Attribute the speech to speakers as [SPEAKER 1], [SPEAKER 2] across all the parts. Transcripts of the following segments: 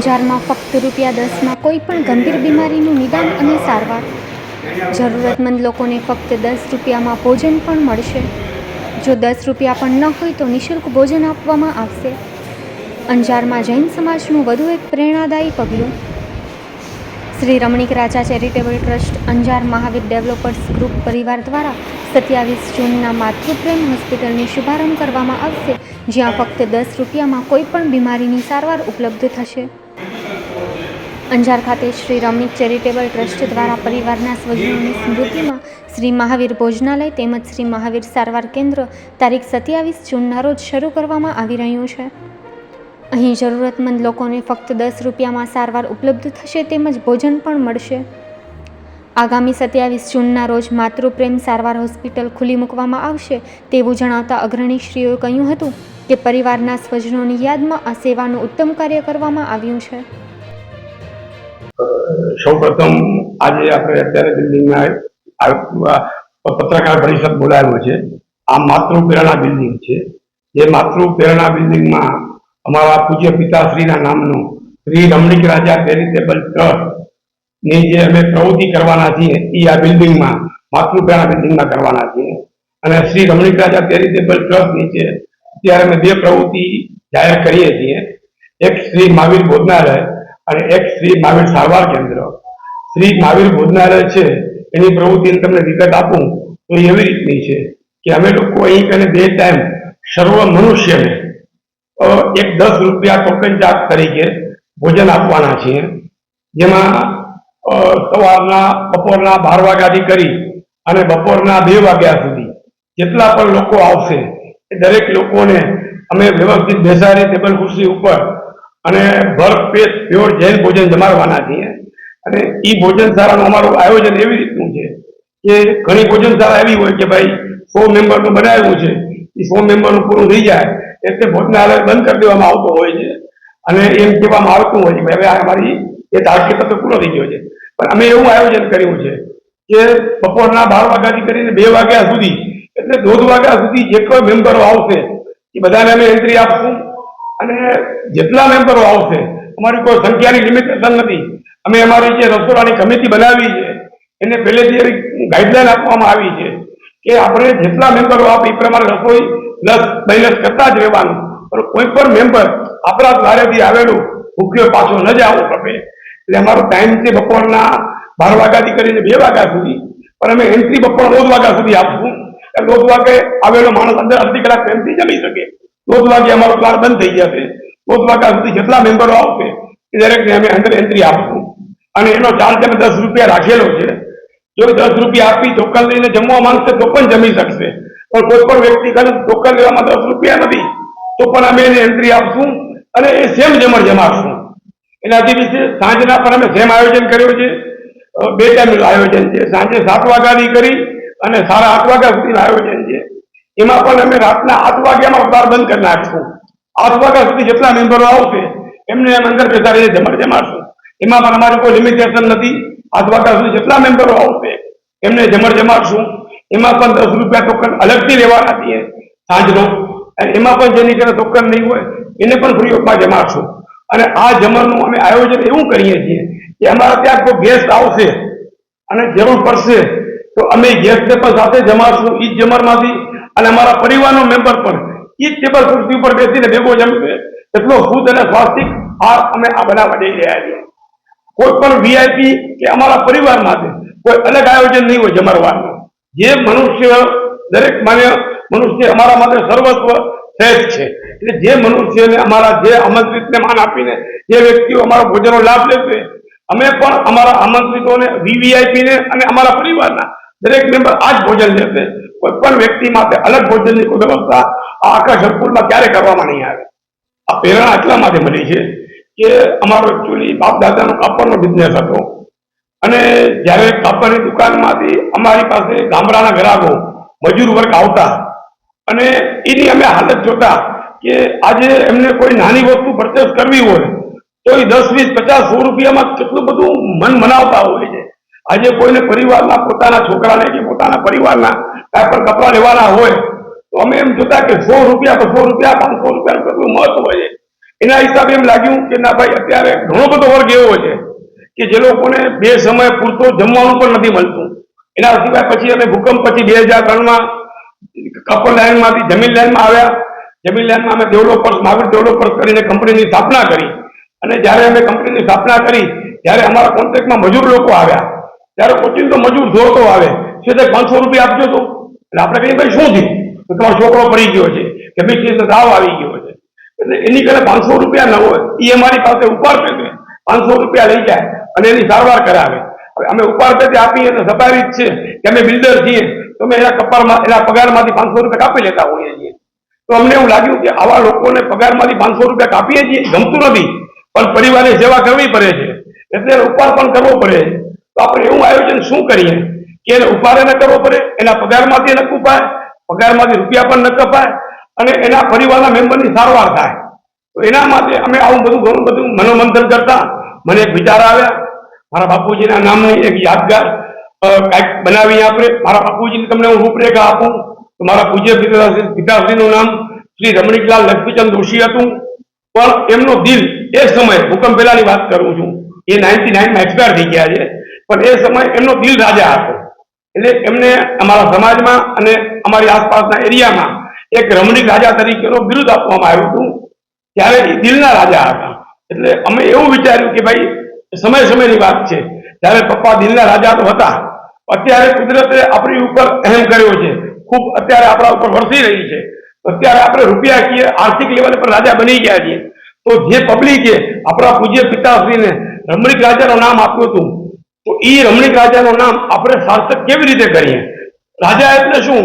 [SPEAKER 1] અંજારમાં ફક્ત રૂપિયા દસમાં કોઈ પણ ગંભીર બીમારીનું નિદાન અને સારવાર. જરૂરતમંદ લોકોને ફક્ત દસ રૂપિયામાં ભોજન પણ મળશે. જો દસ રૂપિયા પણ ન હોય તો નિઃશુલ્ક ભોજન આપવામાં આવશે. અંજારમાં જૈન સમાજનું વધુ એક પ્રેરણાદાયી પગલું. Shri Ramnik Raja charitable trust Anjar Mahavir developers group પરિવાર દ્વારા સત્યાવીસ જૂનના માતૃપ્રેમ હોસ્પિટલની શુભારંભ કરવામાં આવશે, જ્યાં ફક્ત દસ રૂપિયામાં કોઈપણ બીમારીની સારવાર ઉપલબ્ધ થશે. અંજાર ખાતે શ્રી રમણીક ચેરિટેબલ ટ્રસ્ટ દ્વારા પરિવારના સ્વજનોની સ્મૃતિમાં શ્રી મહાવીર ભોજનાલય તેમજ શ્રી મહાવીર સારવાર કેન્દ્ર તારીખ સત્યાવીસ જૂનના રોજ શરૂ કરવામાં આવી રહ્યું છે. અહીં જરૂરતમંદ લોકોને ફક્ત દસ રૂપિયામાં સારવાર ઉપલબ્ધ થશે તેમજ ભોજન પણ મળશે. આગામી સત્યાવીસ જૂનના રોજ માતૃપ્રેમ સારવાર હોસ્પિટલ ખુલ્લી મૂકવામાં આવશે તેવું જણાવતા અગ્રણીશ્રીઓએ કહ્યું હતું કે પરિવારના સ્વજનોની યાદમાં આ સેવાનું ઉત્તમ કાર્ય કરવામાં આવ્યું છે.
[SPEAKER 2] સૌ પ્રથમ આજે આપણે અત્યારે બિલ્ડિંગમાં પત્રકાર પરિષદ બોલાવ્યો છે. આ માતૃ પ્રેરણા બિલ્ડિંગ છે. જે માતૃ પ્રેરણા બિલ્ડિંગમાં અમારા પૂજ્ય પિતાશ્રીના નામનું શ્રી રમણીક રાજા ચેરિટેબલ ટ્રસ્ટ જે અમે પ્રવૃત્તિ કરવાના છીએ એ આ બિલ્ડિંગમાં માતૃપ્રેરણા બિલ્ડિંગમાં કરવાના છીએ. અને શ્રી રમણીક રાજા ચેરિટેબલ ટ્રસ્ટ નીચે અત્યારે અમે બે પ્રવૃત્તિ જાહેર કરીએ છીએ. એક શ્રી મહાવીર ભોજનાલય અને એક શ્રી મહાવીર સારવાર કેન્દ્ર. શ્રી મહાવીર ભોજનાલય છે, એની પ્રવૃત્તિને તમને વિગત આપું, તો એવી રીતની છે કે અમે લોકો અહીં કને બે ટાઈમ સર્વ મનુષ્યને એક દસ રૂપિયા ટોકન ચાર્જ તરીકે ભોજન આપવાના છીએ. જેમાં સવારના, બપોરના બાર વાગ્યાથી કરી અને બપોરના બે વાગ્યા સુધી જેટલા પણ લોકો આવશે એ દરેક લોકોને અમે વ્યવસ્થિત બેસાડી, ટેબલ, ખુરશી ઉપર અને ભર પેટ પ્યોર જૈન ભોજન જમાડવાના છીએ. અને ઈ ભોજનશાળાનું અમારું આયોજન એવી રીતનું છે કે ઘણી ભોજનશાળા એવી હોય કે ભાઈ સો મેમ્બરનું બનાવ્યું છે. એ સો મેમ્બરનું પૂરું થઈ જાય એટલે ભોજનાલય બંધ કરી દેવામાં આવતો હોય છે. અને એમ કહેવામાં આવતું હોય છે હવે આ અમારી એ તત્વ પૂરો થઈ ગયો છે. પણ અમે એવું આયોજન કર્યું છે કે બપોરના બાર વાગ્યાથી કરીને બે વાગ્યા સુધી, એટલે દોઢ વાગ્યા સુધી જે કોઈ મેમ્બરો આવશે, એ બધાને અમે એન્ટ્રી આપશું. અને જેટલા મેમ્બરો આવશે, અમારી કોઈ સંખ્યાની લિમિટેશન નથી. અમે અમારી જે રસોડાની કમિટી બનાવી છે, એને પહેલેથી ગાઈડલાઈન આપવામાં આવી છે કે આપણે જેટલા મેમ્બરો આપે, એ પ્રમાણે રસોઈ પ્લસ માઇનસ કરતા જ રહેવાનું. પણ કોઈ પણ મેમ્બર આપણા દ્વારેથી આવેલું, ભૂખ્યો પાછો ન જવું પડે. એટલે અમારો ટાઈમ છે બપોરના બાર વાગ્યાથી કરીને બે વાગ્યા સુધી. પણ અમે એન્ટ્રી બપોર દોઢ વાગ્યા સુધી આપશું. દોઢ વાગે આવેલો માણસ અંદર અડધી કલાક ટાઈમથી જમી શકે. દોઢ વાગે અમારો દ્વાર બંધ થઈ જશે તો વાગ્યા સુધી જેટલા મેમ્બરો આવશે એ દરેકને અમે અંદર એન્ટ્રી આપશું. અને એનો ચાર્જ અમે દસ રૂપિયા રાખેલો છે. જો દસ રૂપિયા આપી ટોકન લઈને જમવા માંગશે તો પણ જમી શકશે. પણ કોઈ પણ વ્યક્તિ કદાચ ટોકન લેવામાં દસ રૂપિયા નથી. તો પણ અમે એને એન્ટ્રી આપશું અને એ સેમ જમણ જમાડશું. એનાથી વિશે સાંજના પણ અમે સેમ આયોજન કર્યું છે બે ટાઈમનું આયોજન છે. સાંજે સાત વાગ્યાની કરી અને સાડા આઠ વાગ્યા સુધીનું આયોજન એમાં પણ અમે રાતના આઠ વાગ્યામાં બાર બંધ કરી નાખશું. આઠ વાગ્યા સુધી જેટલા મેમ્બરો આવશે, એમને એમ અંદર બેસા રહીને જમણ જમાડશું એમાં પણ અમારી કોઈ લિમિટેશન નથી. આઠ વાગ્યા સુધી જેટલા મેમ્બરો આવશે, એમને જમણ જમાડશું એમાં પણ દસ રૂપિયા ટોકન અલગથી લેવાના છીએ. સાંજનો એમાં પણ જેની ઘરે ટોકન નહીં હોય, એને પણ ફ્રી ઓફમાં જમાડશું અને આ જમણનું અમે આયોજન એવું કરીએ છીએ કે અમારા ત્યાં કોઈ ગેસ્ટ આવશે અને જરૂર પડશે, તો અમે ગેસ્ટને પણ સાથે જમાડશું એ જમણમાંથી અને અમારા પરિવારનો મેમ્બર પણ. એ જ ટેબલ ખુરશી ઉપર બેસીને ભેગો જમશે એટલો શુદ્ધ અને સ્વાસ્થિક આહાર અમે આ બનાવવા જઈ રહ્યા છીએ. કોઈ પણ વીઆઈપી કે અમારા પરિવાર માટે કોઈ અલગ આયોજન નહીં હોય જમરવાનું જે મનુષ્ય દરેક માન્ય મનુષ્ય અમારા માટે સર્વસ્વ શ્રેષ્ઠ છે. એટલે જે મનુષ્યને અમારા જે આમંત્રિતને માન આપીને જે વ્યક્તિઓ અમારા ભોજનનો લાભ લેશે, અમે પણ અમારા આમંત્રિતોને વીવીઆઈપીને અને અમારા પરિવારના દરેક મેમ્બર આ જ ભોજન લેશે. કોઈ પણ વ્યક્તિ માટે અલગ ભોજનની કોઈ વ્યવસ્થા આ આખા જગપુરમાં ક્યારે કરવામાં નહીં આવે. આ પ્રેરણા એટલા માટે મળી છે કે અમારો એકચ્યુઅલી બાપ દાદાનો કાપડનો બિઝનેસ હતો. અને જ્યારે કાપડની દુકાનમાંથી અમારી પાસે ગામડાના ગ્રાહકો, મજૂર વર્ગ આવતા અને એની અમે હાલત જોતા કે આજે એમને કોઈ નાની વસ્તુ પરચેસ કરવી હોય તો એ દસ, વીસ, પચાસ, સો રૂપિયામાં કેટલું બધું મન મનાવતા હોય છે. આજે કોઈને પરિવારના પોતાના છોકરાને કે પોતાના પરિવારના કાંઈ પણ કપડાં લેવાના હોય, તો અમે એમ જોતા કે સો રૂપિયા બસો રૂપિયા, પાંચસો રૂપિયાનું કેટલું મહત્વ છે એના હિસાબે એમ લાગ્યું કે ના ભાઈ, અત્યારે ઘણો બધો વર્ગ એવો છે કે જે લોકોને બે સમય પૂરતો જમવાનું પણ નથી મળતું. એના સિવાય પછી અમે ભૂકંપ પછી બે હજાર ત્રણમાં કપલ લાઇનમાંથી જમીન લાઇનમાં આવ્યા. જમીન લાઇનમાં અમે ડેવલપર્સ મહાવીર ડેવલપર્સ કરીને કંપનીની સ્થાપના કરી. અને જ્યારે અમે કંપનીની સ્થાપના કરી, ત્યારે અમારા કોન્ટ્રાક્ટમાં મજૂર લોકો આવ્યા. ત્યારે ઓચિંતો મજૂર જોતો આવે. છે તે પાંચસો રૂપિયા આપજો તો? એટલે આપણે કહીએ, ભાઈ, શું થયું? તો તમારો છોકરો પડી ગયો છે, કે મિસ્ત્રીનો દાવ આવી ગયો છે. એટલે એની કરે પાંચસો રૂપિયા ન હોય, એ અમારી પાસે ઉપાડ પેટે પાંચસો રૂપિયા લઈ જાય અને એની સારવાર કરાવે. હવે અમે ઉપાડ પેટે આપીએ તો જ છે કે અમે બિલ્ડર છીએ, તો અમે એના કપાળમાં, એના પગારમાંથી પાંચસો રૂપિયા કાપી લેતા હોઈએ છીએ. તો અમને એવું લાગ્યું કે આવા લોકોને પગારમાંથી પાંચસો રૂપિયા કાપીએ છીએ, ગમતું નથી, પણ પરિવારની સેવા કરવી પડે છે. એટલે ઉપાડ પણ કરવો પડે. તો આપણે એવું આયોજન શું કરીએ? એને ઉપારે ન કરવો પડે, એના પગારમાંથી ન કપાય, પગારમાંથી રૂપિયા પણ ન કપાય, અને એના પરિવારના મેમ્બરની સારવાર થાય. તો એના માટે અમે આવું બધું ઘણું બધું મનોમંથન કરતા. મને એક વિચાર આવ્યા, મારા બાપુજીના નામની એક યાદગાર કાંઈક બનાવી આપણે. મારા બાપુજીને તમને હું રૂપરેખા આપું. તો મારા પૂજ્ય પિતાશ્રી, પિતાશ્રીનું નામ શ્રી રમણીકલાલ લક્ષ્મીચંદ દોશી હતું. પણ એમનો દિલ એ સમયે, ભૂકંપ પહેલાની વાત કરું છું, એ નાઇન્ટી નાઇનમાં એક્સપાયર થઈ ગયા છે. પણ એ સમયે એમનો દિલ રાજા હતો. એટલે એમને અમારા સમાજમાં અને અમારી આસપાસના એરિયામાં એક રમણીક રાજા તરીકેનો બિરુદ આપવામાં આવ્યું હતું. ત્યારે દિલના રાજા હતા. એટલે અમે એવું વિચાર્યું કે ભાઈ, સમય સમયની વાત છે. ત્યારે પપ્પા દિલના રાજા તો હતા. અત્યારે કુદરતે આપણી ઉપર અહેમ કર્યો છે. ખૂબ અત્યારે આપણા ઉપર વરસી રહી છે. અત્યારે આપણે રૂપિયાકીય આર્થિક લેવલ પર રાજા બની ગયા છીએ. તો જે પબ્લિકે આપણા પૂજ્ય પિતાશ્રીને રમણીક રાજાનું નામ આપ્યું હતું તો એ રમણીક રાજાનું નામ આપણે સાર્થક કેવી રીતે કરીએ? રાજા એટલે શું?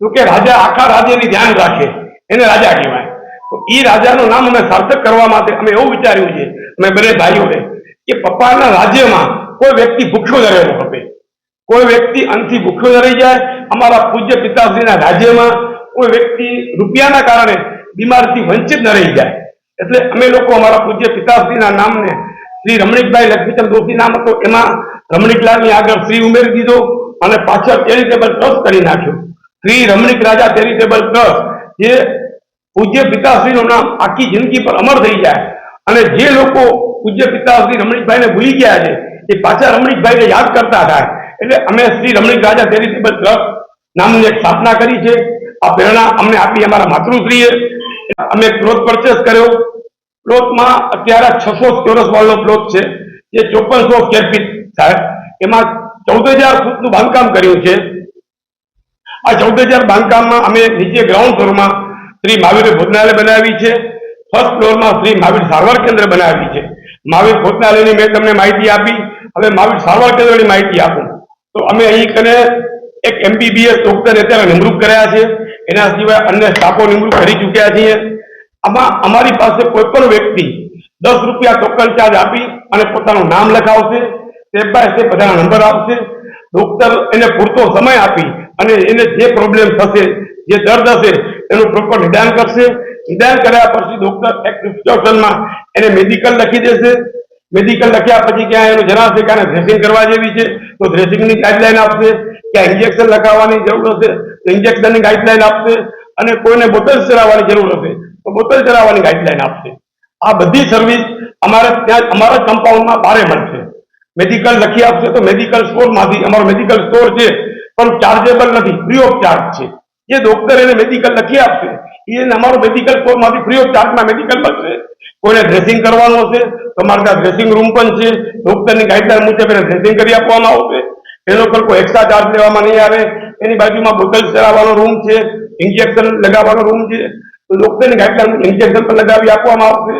[SPEAKER 2] તો કે રાજા આખા રાજ્યની ધ્યાન રાખે. એને રાજા કહેવાય. તો એ રાજાનું નામ અમે સાર્થક કરવા માટે અમે એવું વિચાર્યું છે, અમે બંને ભાઈઓએ, કે પપ્પાના રાજ્યમાં કોઈ વ્યક્તિ ભૂખ્યો રહેવો ખપે. કોઈ વ્યક્તિ અંતથી ભૂખ્યો ધરાઈ જાય, અમારા પૂજ્ય પિતાશ્રીના રાજ્યમાં કોઈ વ્યક્તિ રૂપિયાના કારણે બીમારથી વંચિત ન રહી જાય. એટલે અમે લોકો અમારા પૂજ્ય પિતાશ્રીના નામને શ્રી રમણીકભાઈ લક્ષ્મીચંદ દોશી નામ હતો, એમાં રમણીકલાલની આગળ શ્રી ઉમેરી દીધો અને પાછળ ચેરિટેબલ ટ્રસ્ટ કરી નાખ્યો. શ્રી રમણીક રાજા ચેરિટેબલ ટ્રસ્ટ જે પૂજ્ય પિતાશ્રીનું નામ આખી જિંદગી પર અમર થઈ જાય. અને જે લોકો પૂજ્ય પિતાશ્રી રમણીકભાઈને ભૂલી ગયા છે, એ પાછા રમણીકભાઈને યાદ કરતા થાય. એટલે અમે શ્રી રમણીક રાજા ચેરિટેબલ ટ્રસ્ટ નામની એક સ્થાપના કરી છે. આ પ્રેરણા અમને આપી અમારા માતૃશ્રીએ. અમે પ્લોટ પરચેસ કર્યો. પ્લોટમાં અત્યારે છસો ચોરસ વાળનો પ્લોટ છે, જે ચોપ્પનસો સ્કેર ફીટ થાય એમાં ચૌદ હજાર ફૂટનું બાંધકામ કર્યું છે. આ ચૌદ હજાર બાંધકામમાં અમે નીચે ગ્રાઉન્ડ ફ્લોરમાં શ્રી મહાવીર ભોજનાલય બનાવી છે. ફર્સ્ટ ફ્લોરમાં શ્રી મહાવીર સારવાર કેન્દ્ર બનાવી છે. મહાવીર ભોજનાલયની મેં તમને માહિતી આપી. હવે મહાવીર સારવાર કેન્દ્રની માહિતી આપું. તો અમે અહીં કને એક એમબીબીએસ ડોક્ટર અત્યારે નિમણૂક કર્યા છે. એના સિવાય અન્ય સ્ટાફો નિમણૂક કરી ચૂક્યા છીએ. આમાં અમારી પાસે કોઈ પણ વ્યક્તિ દસ રૂપિયા ટોકન ચાર્જ આપી અને પોતાનું નામ લખાવશે. સ્ટેપ બાય સ્ટેપ બધા નંબર આપશે. ડોક્ટર એને પૂરતો સમય આપી અને એને જે પ્રોબ્લેમ થશે, જે દર્દ હશે, એનું પ્રોપર નિદાન કરશે. નિદાન કર્યા પછી ડોક્ટર એક પ્રિસ્ક્રિપ્શનમાં એને મેડિકલ લખી દેશે. મેડિકલ લખ્યા પછી ક્યાં એનું જણાવશે કે આને ડ્રેસિંગ કરવા જેવી છે, તો ડ્રેસિંગની ગાઈડલાઈન આપશે. ક્યાં ઇન્જેક્શન લગાવવાની જરૂર હશે, તો ઇન્જેક્શનની ગાઈડલાઈન આપશે અને કોઈને બોટલ ચડાવવાની જરૂર હશે, તો બોટલ ચડાવવાની ગાઈડલાઈન આપશે. આ બધી સર્વિસ અમારે ત્યાં, અમારા કમ્પાઉન્ડમાં ભારે મળશે. મેડિકલ લખી આપશે તો મેડિકલ સ્ટોરમાંથી અમારો મેડિકલ સ્ટોર છે, પણ ચાર્જેબલ નથી ફ્રી ઓફ ચાર્જ છે. જે ડોક્ટર એને મેડિકલ લખી આપશે એને અમારો મેડિકલ સ્ટોરમાંથી ફ્રી ઓફ ચાર્જમાં મેડિકલ મળશે. કોઈને ડ્રેસિંગ કરવાનું હશે, તમારે ત્યાં ડ્રેસિંગ રૂમ પણ છે ડોક્ટરની ગાઈડલાઈન મુજબ એને ડ્રેસિંગ કરી આપવામાં આવશે. એનો પર કોઈ એક્સ્ટ્રા ચાર્જ લેવામાં નહીં આવે. એની બાજુમાં બોટલ ચડાવવાનો રૂમ છે ઇન્જેક્શન લગાવવાનો રૂમ છે. તો ડોક્ટરની ગાઈડલાઈન ઇન્જેક્શન પણ લગાવી આપવામાં આવશે.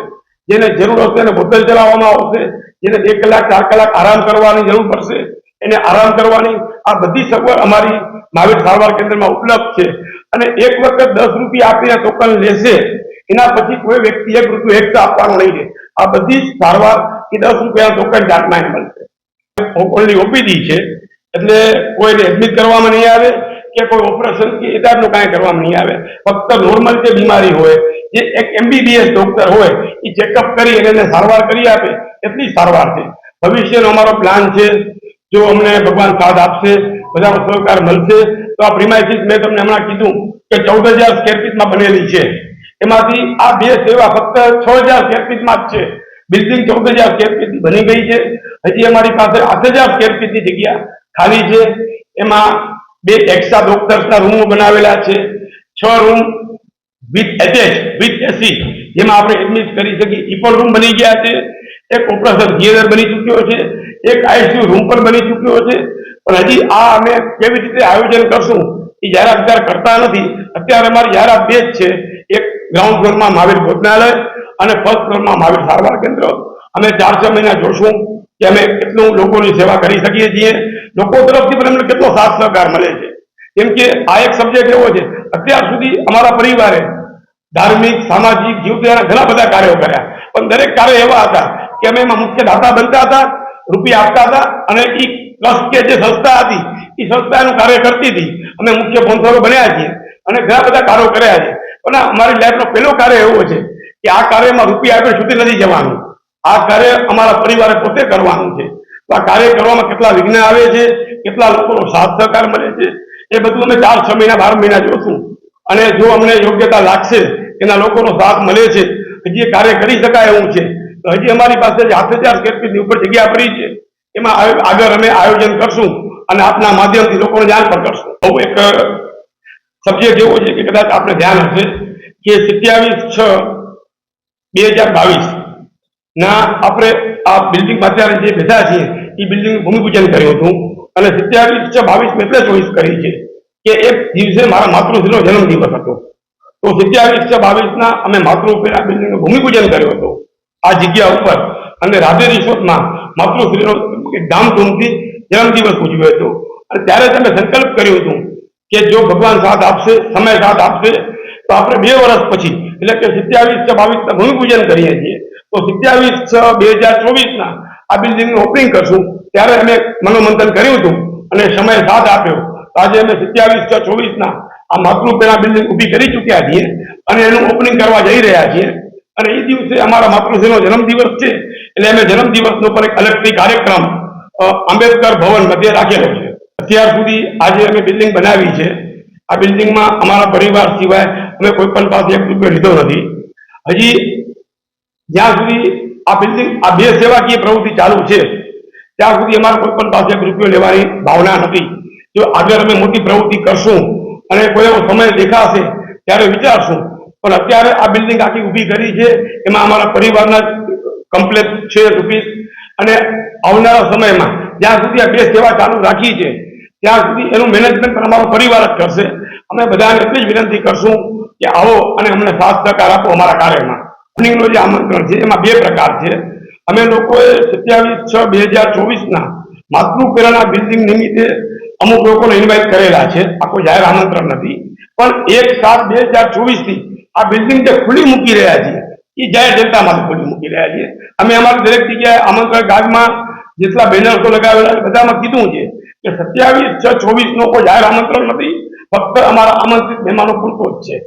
[SPEAKER 2] જેને જરૂર હશે એને હોટલ ચલાવવામાં આવશે, જેને બે કલાક, ચાર કલાક આરામ કરવાની જરૂર પડશે, એને આરામ કરવાની આ બધી સગવડ અમારી મહાવીર સારવાર કેન્દ્રમાં ઉપલબ્ધ છે. અને એક વખત દસ રૂપિયા આપીને ટોકન લેશે, એના પછી કોઈ વ્યક્તિ એક રૂપિયો તો આપવાનું નહીં રહે આ બધી સારવાર એ દસ રૂપિયા ટોકન જાતમાં મળશે ઓનલી ઓપીડી છે, એટલે કોઈને એડમિટ કરવામાં નહીં આવે કે કોઈ ઓપરેશન કે એ ટાઈપનું કાંઈ કરવામાં નહીં આવે. ફક્ત નોર્મલ જે બીમારી હોય જે એક એમબીબીએસ ડોક્ટર હોય એ ચેકઅપ કરી અને એને સારવાર કરી આપે. એટલી સારવાર છે? ભવિષ્યનો અમારો પ્લાન છે. જો અમને ભગવાન સાથ આપશે, બધાનો સહકાર મળશે, તો આ પ્રિમાઇસીસ મેં તમને હમણાં કીધું કે ચૌદ હજાર સ્કેર ફીટમાં બનેલી છે. એમાંથી આ બે સેવા ફક્ત છ હજાર સ્કેર ફીટમાં જ છે. બિલ્ડિંગ ચૌદ હજાર સ્કેર ફીટની બની ગઈ છે. હજી અમારી પાસે આઠ હજાર સ્કેર ફીટની જગ્યા ખાલી છે. એમાં બે એક્સ્ટ્રા ડોક્ટર્સના રૂમો બનાવેલા છે. છ room with attach with AC જેમાં આપણે એડમિટ કરી શકીએ. એ રૂમ બની ગયા છે. એક ઓપરેશન થિયેટર બની ચૂક્યો છે. એક આઈસીયુ રૂમ પણ બની ચૂક્યો છે. પણ હજી આ અમે કેવી રીતે આયોજન કરશું એ જ્યારે અત્યારે કરતા નથી. અત્યારે અમારે જ્યારે બે જ છે. એક ગ્રાઉન્ડ ફ્લોરમાં મહાવીર ભોજનાલય અને ફર્સ્ટ ફ્લોરમાં મહાવીર સારવાર કેન્દ્ર. અમે ચાર છ મહિના જોશું કે અમે કેટલું લોકોની સેવા કરી શકીએ છીએ. લોકો તરફથી પણ અમને કેટલો સાથ સહકાર મળે છે. કેમ કે આ એક સબ્જેક્ટ એવો છે. અત્યાર સુધી અમારા પરિવારે ધાર્મિક, સામાજિક જીવદયાના ઘણા બધા કાર્યો કર્યા. પણ દરેક કાર્ય એવા હતા કે અમે એમાં મુખ્ય દાતા બનતા હતા રૂપિયા આપતા હતા અને એ ટ્રસ્ટ કે જે સંસ્થા હતી, એ સંસ્થાનું કાર્ય કરતી હતી. અમે મુખ્ય સ્પોન્સરો બન્યા છીએ અને ઘણા બધા કાર્યો કર્યા છે. પણ અમારી લાઈફનો પહેલો કાર્ય એવો છે કે આ કાર્યમાં રૂપિયા આગળ સુધી નથી જવાનું. આ કાર્ય અમારા પરિવારે પોતે કરવાનું છે. તો આ કાર્ય કરવામાં કેટલા વિઘ્ન આવે છે, કેટલા લોકોનો સાથ સહકાર મળે છે, એ બધું અમે ચાર છ મહિના, બાર મહિના જોશું. અને જો અમને યોગ્યતા લાગશે, એના લોકોનો સાથ મળે છે હજી કાર્ય કરી શકાય એવું છે. તો હજી અમારી પાસે જે આઠ હજાર ફીટની ઉપર જગ્યા પડી છે. એમાં આગળ અમે આયોજન કરશું અને આપના માધ્યમથી લોકોને જાણ પણ કરશું. બહુ એક સબ્જેક્ટ એવો છે કે કદાચ આપણે ધ્યાન હશે કે સત્યાવીસ છ બે હજાર બાવીસ ના આપણે આ બિલ્ડિંગ અત્યારે જે બેઠા છીએ એ બિલ્ડિંગ ભૂમિપૂજન કર્યું હતું. અને સત્યાવીસ છ બાવીસ એટલે ચોઈસ કરી છે. કે એક દિવસે મારા માતૃશ્રીનો જન્મ દિવસ હતો. તો સત્યાવીસ છ બાવીસ ના અમે માતૃપેરા બિલ્ડિંગનું ભૂમિપૂજન કર્યું હતું. આ જગ્યા ઉપર અને રાધે રિસોર્ટમાં માતૃશ્રીનો ધામધૂમથી જન્મદિવસ ઉજવ્યો હતો. અને ત્યારે તમે સંકલ્પ કર્યું હતું કે જો ભગવાન સાથ આપશે, સમય સાથ આપશે, તો આપણે બે વર્ષ પછી, એટલે કે સત્યાવીસ છ બાવીસ ના ભૂમિપૂજન કરીએ છીએ. તો સત્યાવીસ છ બે હજાર ચોવીસ ના આ બિલ્ડિંગનું ઓપનિંગ કરશું. ત્યારે અમે મનોમંથન કર્યું હતું અને સમય સાથ આપ્યો. આજે અમે સત્યાવીસ છ ચોવીસ ના આ માતૃપેણા બિલ્ડિંગ ઊભી કરી ચૂક્યા છીએ અને એનું ઓપનિંગ કરવા જઈ રહ્યા છીએ. અને એ દિવસે અમારા માતૃશ્રીનો જન્મદિવસ છે? એટલે અમે જન્મદિવસનો પર એક અલગથી કાર્યક્રમ આંબેડકર ભવન મધ્ય રાખેલો છે. અત્યાર સુધી આજે અમે બિલ્ડિંગ બનાવી છે. આ બિલ્ડિંગમાં અમારા પરિવાર સિવાય અમે કોઈ પણ પાસે એક રૂપિયો લીધો નથી. હજી જ્યાં સુધી આ બિલ્ડિંગ આ બે સેવાકીય પ્રવૃત્તિ ચાલુ છે, ત્યાં સુધી અમારે કોઈ પણ પાસે એક રૂપિયો લેવાની ભાવના નથી. જો આગળ અમે મોટી પ્રવૃત્તિ કરશું અને કોઈ એવો સમય દેખાશે ત્યારે વિચારશું. પણ અત્યારે આ બિલ્ડિંગ આખી ઊભી કરી છે, એમાં અમારા પરિવારના કમ્પ્લેટ છે રૂપીસ અને આવનારા સમયમાં જ્યાં સુધી આ બે સેવા ચાલુ રાખી છે, ત્યાં સુધી એનું મેનેજમેન્ટ પણ અમારો પરિવાર જ કરશે. અમે બધાને એટલી જ વિનંતી કરશું કે આવો અને અમને સાથ સહકાર આપો અમારા કાર્યમાં. ઓપનિંગનું જે આમંત્રણ છે, એમાં બે પ્રકાર છે. અમે લોકોએ સત્યાવીસ છ બે હજાર ચોવીસના માતૃપેરાના બિલ્ડિંગ નિમિત્તે અમુક લોકોને ઇન્વાઇટ કરેલા છે. આ કોઈ જાહેર આમંત્રણ નથી. પણ એક સાત બે હજાર ચોવીસથી આ બિલ્ડિંગ જે ખુલ્લી મૂકી રહ્યા છીએ, એ જાહેર જનતા માટે ખુલ્લી મૂકી રહ્યા છીએ. અમે અમારી દરેક જગ્યાએ આમંત્રણ કાર્ડમાં જેટલા બેનર્સો લગાવેલા બધામાં કીધું છે કે સત્યાવીસ છ ચોવીસ નો કોઈ જાહેર આમંત્રણ નથી. ફક્ત અમારા આમંત્રિત મહેમાનો પૂરતો જ છે.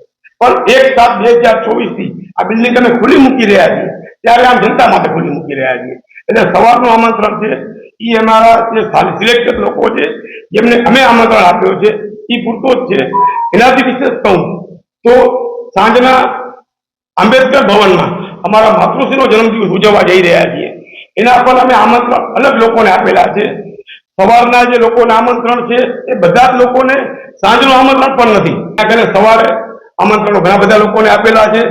[SPEAKER 2] પણ એક સાત બે હજાર ચોવીસથી આ બિલ્ડિંગ અમે ખુલ્લી મૂકી રહ્યા છીએ. ત્યારે આમ જનતા માટે ખુલ્લી મૂકી રહ્યા છીએ. એટલે સવારનું આમંત્રણ છે એ અમારા જે સિલેક્ટેડ લોકો છે, જેમને અમે આમંત્રણ આપ્યો છે એ પૂરતો જ છે. એનાથી વિશેષ કહું, તો સાંજના આંબેડકર ભવનમાં અમારા માતૃશ્રીનો જન્મદિવસ ઉજવવા જઈ રહ્યા છીએ. એના પર અમે આમંત્રણ અલગ લોકોને આપેલા છે. સવારના જે લોકોને આમંત્રણ છે, એ બધા જ લોકોને સાંજનું આમંત્રણ પણ નથી. કરીને સવારે આમંત્રણો ઘણા બધા લોકોને આપેલા છે.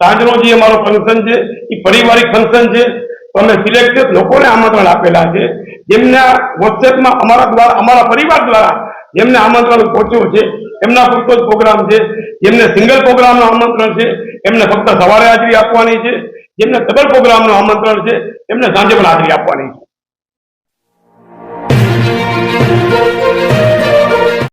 [SPEAKER 2] સાંજનો જે અમારો ફંક્શન છે એ પારિવારિક ફંક્શન છે. અમે સિલેક્ટેડ લોકોને આમંત્રણ આપેલા છે. જેમના વોટ્સએપમાં અમારા દ્વારા, અમારા પરિવાર દ્વારા જેમને આમંત્રણ પહોંચ્યું છે, એમના પૂરતો જ પ્રોગ્રામ છે, જેમને સિંગલ પ્રોગ્રામનું આમંત્રણ છે, એમને ફક્ત સવારે હાજરી આપવાની છે, જેમને ડબલ પ્રોગ્રામનું આમંત્રણ છે, એમને સાંજે પણ હાજરી આપવાની છે.